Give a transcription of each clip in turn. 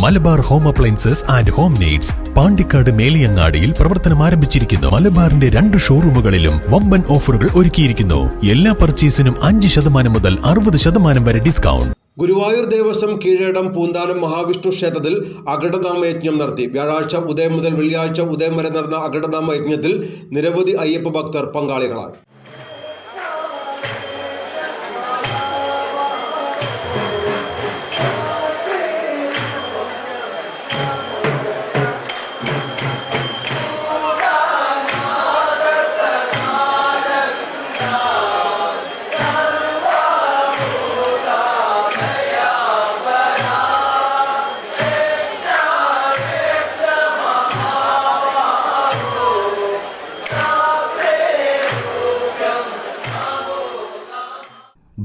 Malabar home appliances and home needs Pandikkad മേലിയങ്ങാടിയിൽ പ്രവർത്തനം ആരംഭിച്ചിരിക്കുന്നു. മലബാറിന്റെ രണ്ട് ഷോറൂമുകളിലും വമ്പൻ ഓഫറുകൾ ഒരുക്കിയിരിക്കുന്നു. എല്ലാ പർച്ചേസിനും അഞ്ച് ശതമാനം മുതൽ അറുപത് ശതമാനം വരെ ഡിസ്കൗണ്ട്. ഗുരുവായൂർ ദേവസ്വം കീഴടം പൂന്താനം മഹാവിഷ്ണു ക്ഷേത്രത്തിൽ അഘടനാമ യജ്ഞം നടത്തി. വ്യാഴാഴ്ച ഉദയം മുതൽ വെള്ളിയാഴ്ച ഉദയം വരെ നടന്ന അഘടനാമ യജ്ഞത്തിൽ നിരവധി അയ്യപ്പ ഭക്തർ പങ്കാളികളായി.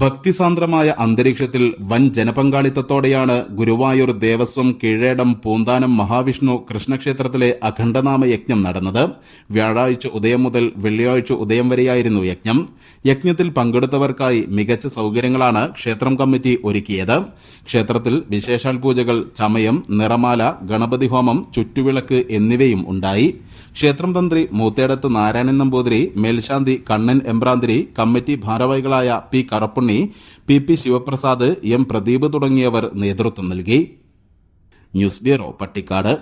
ഭക്തിസാന്ദ്രമായ അന്തരീക്ഷത്തിൽ വൻ ജനപങ്കാളിത്തത്തോടെയാണ് ഗുരുവായൂർ ദേവസ്വം കീഴേടം പൂന്താനം മഹാവിഷ്ണു കൃഷ്ണക്ഷേത്രത്തിലെ അഖണ്ഡനാമ യജ്ഞം നടന്നത്. വ്യാഴാഴ്ച ഉദയം മുതൽ വെള്ളിയാഴ്ച ഉദയം വരെയായിരുന്നു യജ്ഞം. യജ്ഞത്തിൽ പങ്കെടുത്തവർക്കായി മികച്ച സൗകര്യങ്ങളാണ് ക്ഷേത്രം കമ്മിറ്റി ഒരുക്കിയത്. ക്ഷേത്രത്തിൽ വിശേഷാൽ പൂജകൾ ചമയം നിറമാല ഗണപതി ഹോമം ചുറ്റുവിളക്ക് എന്നിവയും ഉണ്ടായി. ക്ഷേത്രം തന്ത്രി മൂത്തേടത്ത് നാരായണൻ നമ്പൂതിരി മേൽശാന്തി കണ്ണൻ എമ്പ്രാന്തിരി കമ്മിറ്റി ഭാരവാഹികളായ P Karappunni P P Sivaprasad M Pradeep തുടങ്ങിയവർ നേതൃത്വം നൽകി. News bureau Pattikkad.